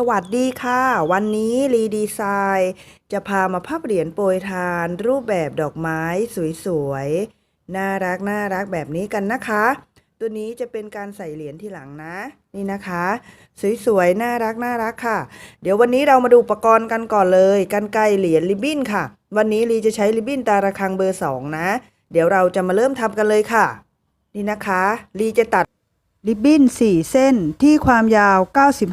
สวัสดีค่ะ วันนี้รีดีไซน์จะพามาพับเหรียญโปรยทาน รูปแบบดอกไม้สวยๆ น่ารักน่ารักแบบนี้กันนะคะ ตัวนี้จะเป็นการใส่เหรียญที่หลังนะ นี่นะคะ สวยๆ น่ารักน่ารักค่ะ เดี๋ยววันนี้เรามาดูอุปกรณ์กันก่อนเลยกันไกรเหรียญริบบิ้นค่ะ วันนี้รีจะใช้ริบบิ้นตาระคังเบอร์สองนะ เดี๋ยวเราจะมาเริ่มทำกันเลยค่ะ นี่นะคะรีจะตัด ริบบิ้น 4 เส้นที่ความยาว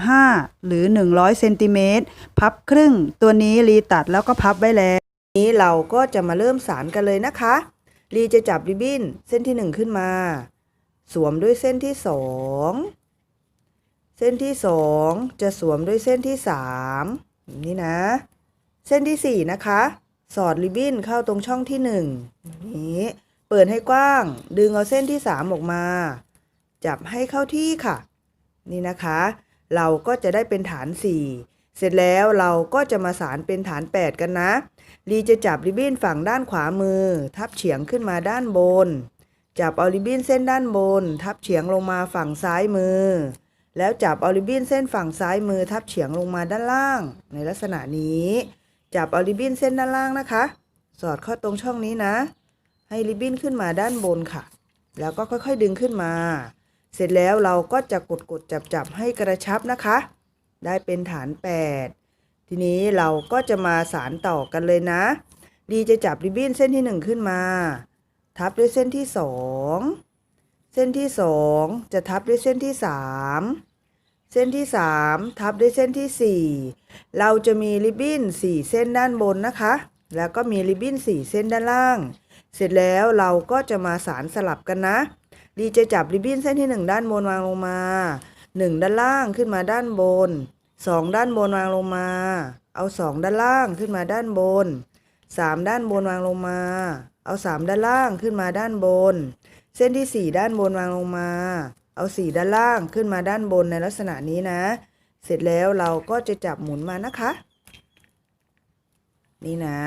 95 หรือ 100 เซนติเมตร พับครึ่ง ตัวนี้รีตัดแล้วก็พับไว้แล้ว นี้เราก็จะมาเริ่มสารกันเลยนะคะ รีจะจับริบบิ้นเส้นที่ 1 ขึ้นมา สวมด้วยเส้นที่ 2 เส้นที่ 2 จะสวมด้วยเส้นที่ 3 นี่นะ เส้นที่ 4 นะคะ สอดริบบิ้นเข้าตรงช่องที่1นี้ เปิดให้กว้าง ดึงเอาเส้นที่ 3 ออกมา จับให้เข้าที่ค่ะ นี่นะคะ เราก็จะได้เป็นฐาน 4 เสร็จแล้วเราก็จะมาสารเป็นฐาน 8 กันนะ ลีจะจับริบบิ้นฝั่งด้านขวามือ ทับเฉียงขึ้นมาด้านบน จับเอาริบบิ้นเส้นด้านบน ทับเฉียงลงมาฝั่งซ้ายมือ แล้วจับเอาริบบิ้นเส้นฝั่งซ้ายมือ ทับเฉียงลงมาด้านล่าง ในลักษณะนี้ จับเอาริบบิ้นเส้นด้านล่างนะคะ สอดเข้าตรงช่องนี้นะ ให้ริบบิ้นขึ้นมาด้านบนค่ะแล้วก็ค่อยๆดึงขึ้นมา เสร็จแล้วเราก็จะกดกดจับจับๆให้กระชับนะคะ ได้เป็นฐาน 8 ทีนี้เราก็จะมาสารต่อกันเลยนะ ดีจะจับริบบิ้นเส้นที่ 1 ขึ้นมา ทับด้วยเส้นที่ 2 เส้นที่ 2 จะทับด้วยเส้นที่ 3 เส้นที่ 3 ทับด้วยเส้นทีสี่4 เราจะมีริบบิ้น4 เส้นด้านบนนะคะ แล้วก็มีริบบิ้น4 เส้นด้านล่าง เสร็จแล้วเราก็จะมาสารสลับกันนะ ดีจะจับริบบิ้นเส้นที่ 1 ด้านบนวางลงมา 1 ด้านล่างขึ้นมาด้านบน 2 ด้านบนวางลงมา เอา 2 ด้านล่างขึ้นมาด้านบน 3 ด้านบนวางลงมา เอา 3 ด้านล่างขึ้นมาด้านบน เส้นที่ 4 ด้านบนวางลงมา เอา 4 ด้านล่างขึ้นมาด้านบนในลักษณะนี้นะ เสร็จแล้วเราก็จะจับหมุนมานะคะ นี่นะ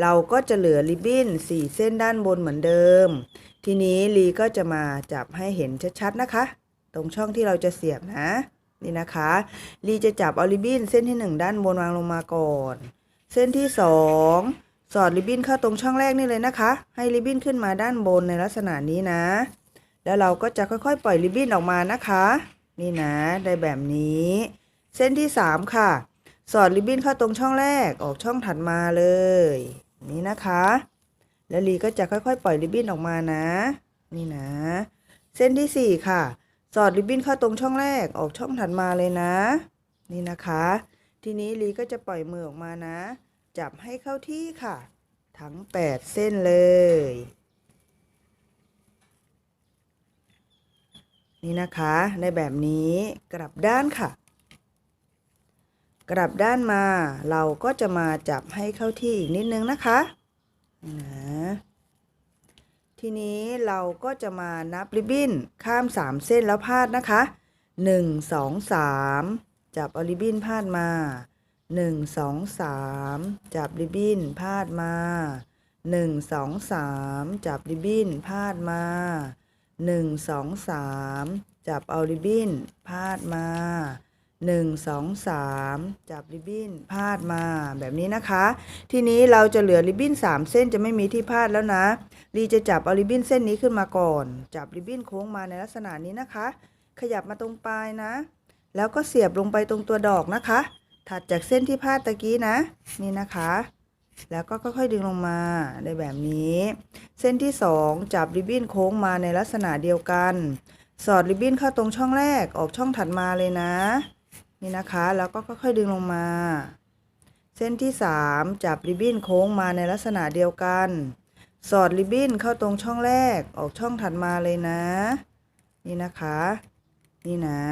เราก็จะเหลือริบบิ้น4 เส้นด้านบนเหมือนเดิม ทีนี้ลีก็จะมาจับให้เห็นชัดๆนะคะ ตรงช่องที่เราจะเสียบนะนี่นะคะลีจะจับเอาริบบิ้นเส้นที่ 1 ด้านบนวางลงมาก่อน เส้นที่ 2 สอดริบบิ้นเข้าตรงช่องแรกนี่เลยนะคะ ให้ริบบิ้นขึ้นมาด้านบนในลักษณะนี้นะ แล้วเราก็จะค่อยๆ ปล่อยริบบิ้นออกมานะคะ นี่นะได้แบบนี้ เส้นที่ 3 ค่ะ สอดริบบิ้นเข้าตรงช่องแรกออกช่องถัดมาเลย นี่นะคะ แล้วลีก็จะค่อยๆ ปล่อยริบบิ้นออกมานะ นี่นะ เส้นที่ 4 ค่ะ สอดริบบิ้นเข้าตรงช่องแรกออกช่องถัดมาเลยนะ นี่นะคะ ทีนี้ลีก็จะปล่อยมือออกมานะ จับให้เข้าที่ค่ะ ทั้ง 8 เส้นเลย นี่นะคะในแบบนี้กลับด้านค่ะกลับด้านมาเราก็จะมาจับให้เข้าที่อีกนิดนึงนะคะ นะทีนี้เราก็จะมานับริบบิ้นข้าม 3 เส้นแล้วพาดนะคะ 1 2 3 จับเอาริบบิ้นพาดมา 1 2 3 จับริบบิ้นพาดมา 1 2 3 จับริบบิ้นพาดมา 1 2 3 จับเอาริบบิ้นพาดมา หนึ่งสองสามจับริบบิ้นพาดมาแบบนี้นะคะ ทีนี้เราจะเหลือริบบิ้นสามเส้นจะไม่มีที่พาดแล้วนะลีจะจับเอาริบบิ้นเส้นนี้ขึ้นมาก่อน จับริบบิ้นโค้งมาในลักษณะนี้นะคะ ขยับมาตรงปลายนะ แล้วก็เสียบลงไปตรงตัวดอกนะคะ ถัดจากเส้นที่พาดตะกี้นะ นี่นะคะ แล้วก็ค่อยๆดึงลงมาได้แบบนี้ เส้นที่สองจับริบบิ้นโค้งมาในลักษณะเดียวกัน สอดริบบิ้นเข้าตรงช่องแรกออกช่องถัดมาเลยนะ นี่นะคะ แล้วก็ค่อยๆดึงลงมา เส้นที่ 3 จับริบบิ้นโค้งมาในลักษณะเดียวกัน สอดริบบิ้นเข้าตรงช่องแรกออกช่องถัดมาเลยนะ นี่นะคะ นี่นะ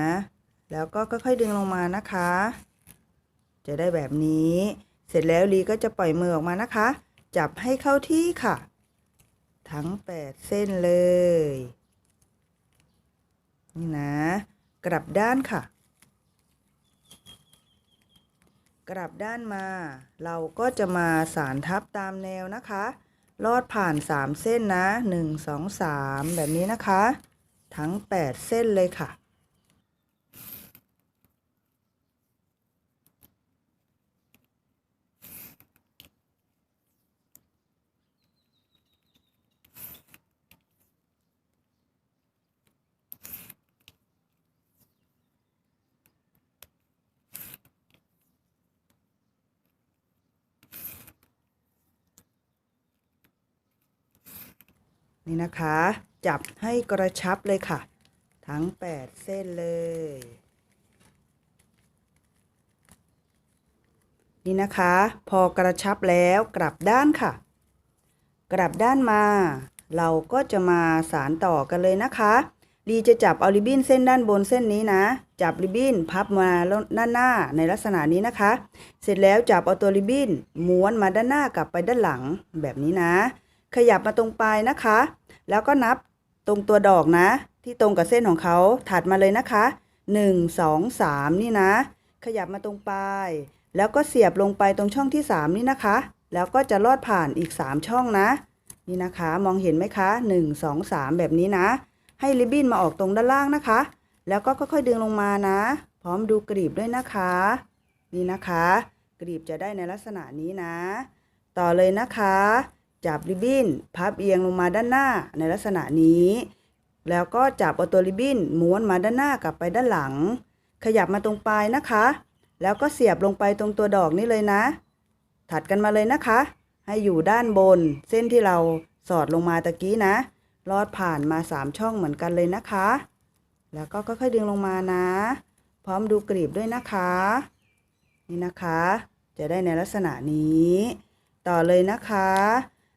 แล้วก็ค่อยๆดึงลงมานะคะ จะได้แบบนี้ เสร็จแล้วลีก็จะปล่อยมือออกมานะคะ จับให้เข้าที่ค่ะ ทั้ง 8 เส้นเลย นี่นะ กลับด้านค่ะ กลับด้านมา เราก็จะมาสารทับตามแนวนะคะ ลอดผ่าน 3 เส้นนะ 1 2 3 แบบนี้นะคะ ทั้ง 8 เส้นเลยค่ะ นี่นะคะ จับให้กระชับเลยค่ะ ทั้ง 8 เส้นเลย นี่นะคะ พอกระชับแล้วกลับด้านค่ะ กลับด้านมา เราก็จะมาสารต่อกันเลยนะคะดีจะจับเอาริบบิ้นเส้นด้านบนเส้นนี้นะ จับริบบิ้นพับมาด้านหน้าในลักษณะนี้นะคะ เสร็จแล้วจับเอาตัวริบบิ้นม้วนมาด้านหน้ากลับไปด้านหลังแบบนี้นะ ขยับมาตรงปลายนะคะ แล้วก็นับตรงตัวดอกนะ ที่ตรงกับเส้นของเขาถัดมาเลยนะคะ 1 2 3 นี่นะ ขยับมาตรงปลาย แล้วก็เสียบลงไปตรงช่องที่ 3 นี่นะคะ แล้วก็จะลอดผ่านอีก 3 ช่องนะ นี่นะคะมองเห็นไหมคะ 1 2 3 แบบนี้นะ ให้ริบบิ้นมาออกตรงด้านล่างนะคะ แล้วก็ค่อยๆดึงลงมานะ พร้อมดูกรีบด้วยนะคะ นี่นะคะ กรีบจะได้ในลักษณะนี้นะ ต่อเลยนะคะ จับริบบิ้น พับเอียงลงมาด้านหน้าในลักษณะนี้ แล้วก็จับเอาตัวริบบิ้นม้วนมาด้านหน้ากลับไปด้านหลัง ขยับมาตรงปลายนะคะ แล้วก็เสียบลงไปตรงตัวดอกนี้เลยนะ ถัดกันมาเลยนะคะ ให้อยู่ด้านบน เส้นที่เราสอดลงมาตะกี้นะ ลอดผ่านมา 3 ช่องเหมือนกันเลยนะคะ แล้วก็ค่อยๆดึงลงมานะ พร้อมดูกรีบด้วยนะคะ นี่นะคะ จะได้ในลักษณะนี้ ต่อเลยนะคะ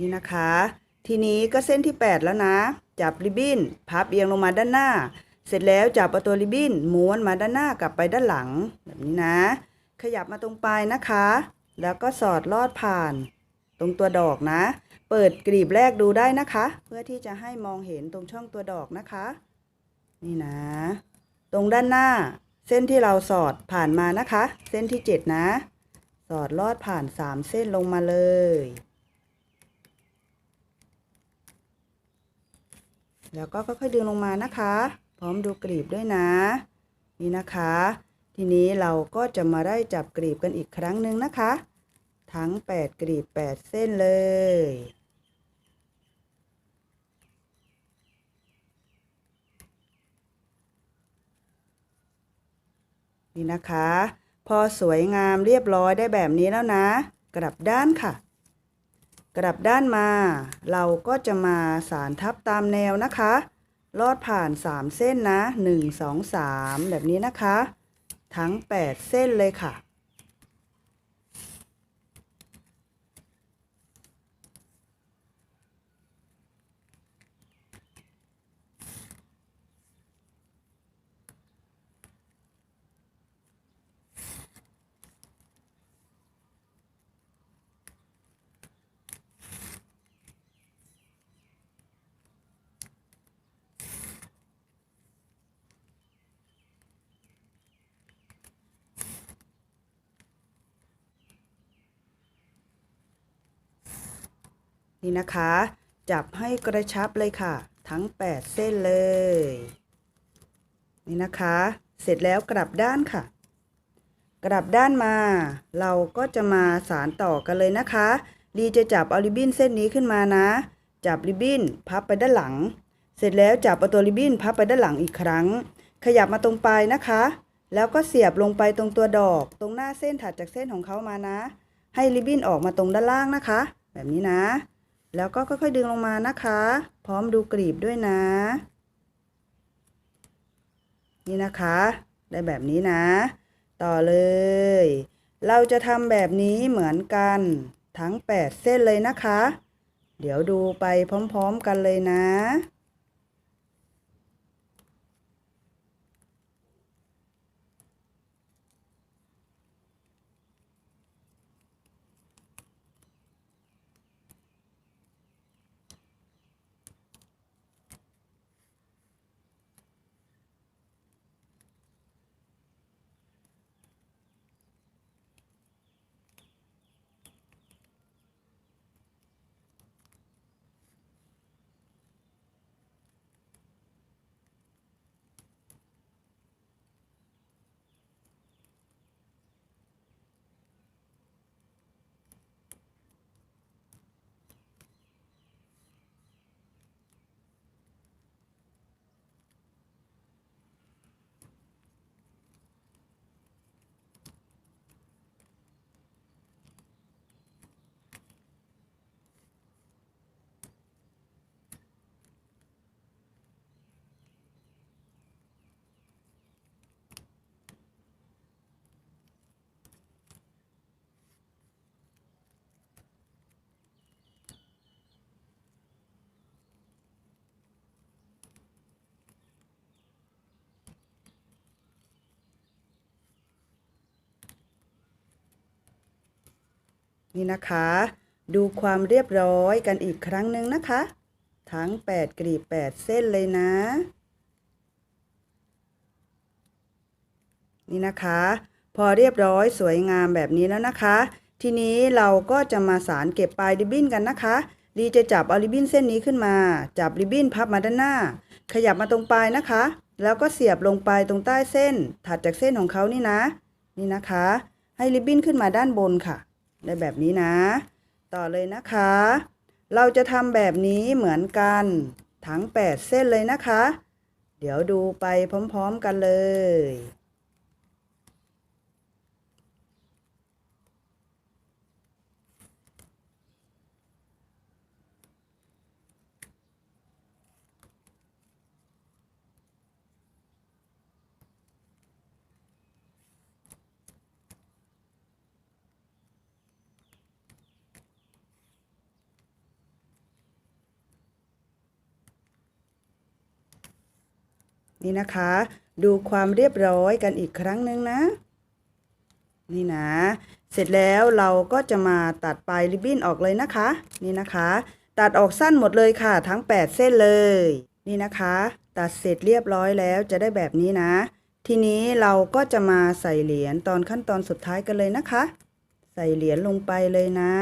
นี่นะคะ ทีนี้ก็เส้นที่ 8 แล้วนะ จับริบบิ้น พับเอียงลงมาด้านหน้า เสร็จแล้วจับเอาตัวริบบิ้นม้วนมาด้านหน้ากลับไปด้านหลัง แบบนี้นะ ขยับมาตรงปลายนะคะ แล้วก็สอดลอดผ่าน ตรงตัวดอกนะ เปิดกรีบแรกดูได้นะคะ เพื่อที่จะให้มองเห็นตรงช่องตัวดอกนะคะ นี่นะ ตรงด้านหน้า เส้นที่เราสอดผ่านมานะคะ เส้นที่ 7 นะ สอดลอดผ่าน 3 เส้นลงมาเลย แล้วก็ค่อยๆดึงลงมานะคะ พร้อมดูกรีบด้วยนะ นี่นะคะ ทีนี้เราก็จะมาได้จับกรีบกันอีกครั้งหนึ่งนะคะ ทั้ง 8กรีบ 8 เส้นเลยนี่นะคะ พอสวยงามเรียบร้อยได้แบบนี้แล้วนะ กลับด้านค่ะ กลับด้านมา เราก็จะมาสารทับตามแนวนะคะ ลอดผ่าน 3 เส้นนะ 1 2 3 แบบนี้นะคะ ทั้ง 8 เส้นเลยค่ะ นี่นะคะ จับให้กระชับเลยค่ะ ทั้ง 8 เส้นเลย นี่นะคะ เสร็จแล้วกลับด้านค่ะ กลับด้านมา เราก็จะมาสารต่อกันเลยนะคะลีจะจับเอาริบบิ้นเส้นนี้ขึ้นมานะ จับริบบิ้นพับไปด้านหลัง เสร็จแล้วจับเอาตัวริบบิ้นพับไปด้านหลังอีกครั้ง ขยับมาตรงปลายนะคะ แล้วก็เสียบลงไปตรงตัวดอก ตรงหน้าเส้นถัดจากเส้นของเขามานะ ให้ริบบิ้นออกมาตรงด้านล่างนะคะ แบบนี้นะ แล้วก็ค่อยๆดึงลงมานะคะ พร้อมดูกรีบด้วยนะ นี่นะคะ ได้แบบนี้นะ ต่อเลย เราจะทำแบบนี้เหมือนกันทั้ง 8 เส้นเลยนะคะ เดี๋ยวดูไปพร้อมๆกันเลยนะ นี่นะคะ ดูความเรียบร้อยกันอีกครั้งหนึ่งนะคะ ทั้ง 8 กลีบ 8 เส้นเลยนะ นี่นะคะ พอเรียบร้อยสวยงามแบบนี้แล้วนะคะ ทีนี้เราก็จะมาสารเก็บปลายริบบิ้นกันนะคะลีจะจับเอาริบบิ้นเส้นนี้ขึ้นมา จับริบบิ้นพับมาด้านหน้า ขยับมาตรงปลายนะคะ แล้วก็เสียบลงไปตรงใต้เส้น ถัดจากเส้นของเขานี่นะ นี่นะคะ ให้ริบบิ้นขึ้นมาด้านบนค่ะ ได้แบบนี้นะ ต่อเลยนะคะ เราจะทำแบบนี้เหมือนกันทั้ง 8 เส้นเลยนะคะ เดี๋ยวดูไปพร้อม ๆ กันเลย นี่นะคะ ดูความเรียบร้อยกันอีกครั้งหนึ่งนะ นี่นะ เสร็จแล้วเราก็จะมาตัดปลายริบบิ้นออกเลยนะคะ นี่นะคะ ตัดออกสั้นหมดเลยค่ะ ทั้ง 8 เส้นเลย นี่นะคะ ตัดเสร็จเรียบร้อยแล้วจะได้แบบนี้นะ ทีนี้เราก็จะมาใส่เหรียญตอนขั้นตอนสุดท้ายกันเลยนะคะ ใส่เหรียญลงไปเลยนะ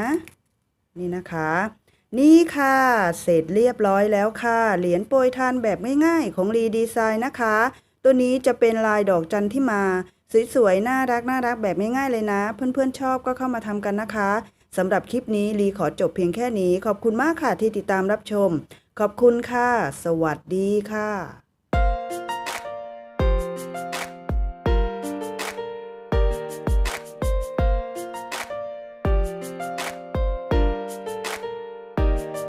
นี่นะคะ นี่ค่ะ เสร็จเรียบร้อยแล้วค่ะ เหรียญโปรยทานแบบง่ายๆ ของรีดีไซน์นะคะ ตัวนี้จะเป็นลายดอกจันที่มา สวยๆ น่ารักน่ารักแบบง่ายๆเลยนะ เพื่อนๆชอบก็เข้ามาทำกันนะคะสำหรับคลิปนี้รีขอจบเพียงแค่นี้ ขอบคุณมากค่ะที่ติดตามรับชม ขอบคุณค่ะ สวัสดีค่ะ